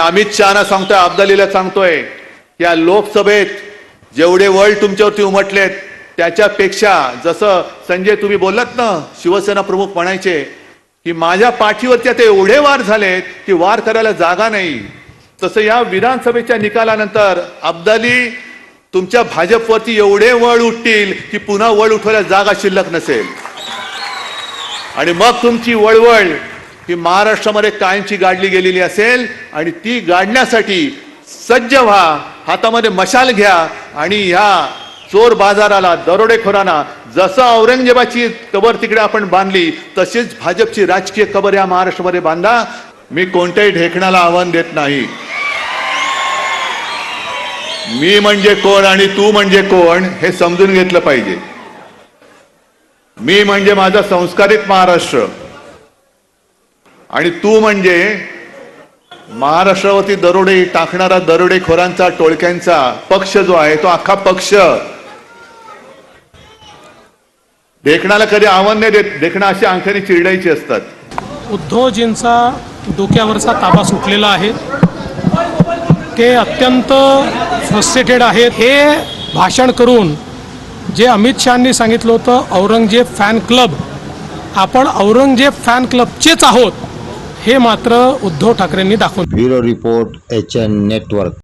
अमित शहाना सांगतोय अब्दालीला सांगतोय या लोकसभेत जेवढे वर्ल्ड तुमच्यावरती उमटलेत त्याच्यापेक्षा जसं संजय तुम्ही बोललात ना शिवसेना प्रमुख म्हणायचे की माझ्या पाठीवरती आता एवढे वार झालेत की वार करायला जागा नाही. तसं या विधानसभेच्या निकालानंतर अब्दाली तुमच्या भाजपवरती एवढे वळ उठतील की पुन्हा वळ उठवायला जागा शिल्लक नसेल. आणि मग तुमची वळवळ ही महाराष्ट्रामध्ये कायमची गाडली गेलेली असेल आणि ती गाडण्यासाठी सज्ज व्हा हातामध्ये मशाल घ्या आणि ह्या चोर बाजाराला दरोडेखोरांना जसं औरंगजेबाची कबर तिकडे आपण बांधली तशीच भाजपची राजकीय कबर या महाराष्ट्रामध्ये बांधा. मी कोणत्याही ढेकणाला आव्हान देत नाही. मी म्हणजे कोण आणि तू म्हणजे कोण हे समजून घेतलं पाहिजे. मी म्हणजे माझा संस्कारित महाराष्ट्र. आणि तू म्हणजे महाराष्ट्रावरती दरोडे टाकणारा दरोडेखोरांचा टोळक्यांचा पक्ष जो आहे तो अख्खा पक्ष. देखणाला कधी आव्हान नाही देत देखणं अशी अंगठ्याने चिरडायची असतात. उद्धवजींचा डोक्यावरचा ताबा सुटलेला आहे. ते अत्यंत फ्रस्ट्रेटेड आहेत. हे भाषण करून जे अमित शहानी सांगितलं होतं औरंगजेब फॅन क्लब. आपण औरंगजेब फॅन क्लबचेच आहोत. हे मात्र उद्धव ठाकरेंनी दाखवून bureau report H N network.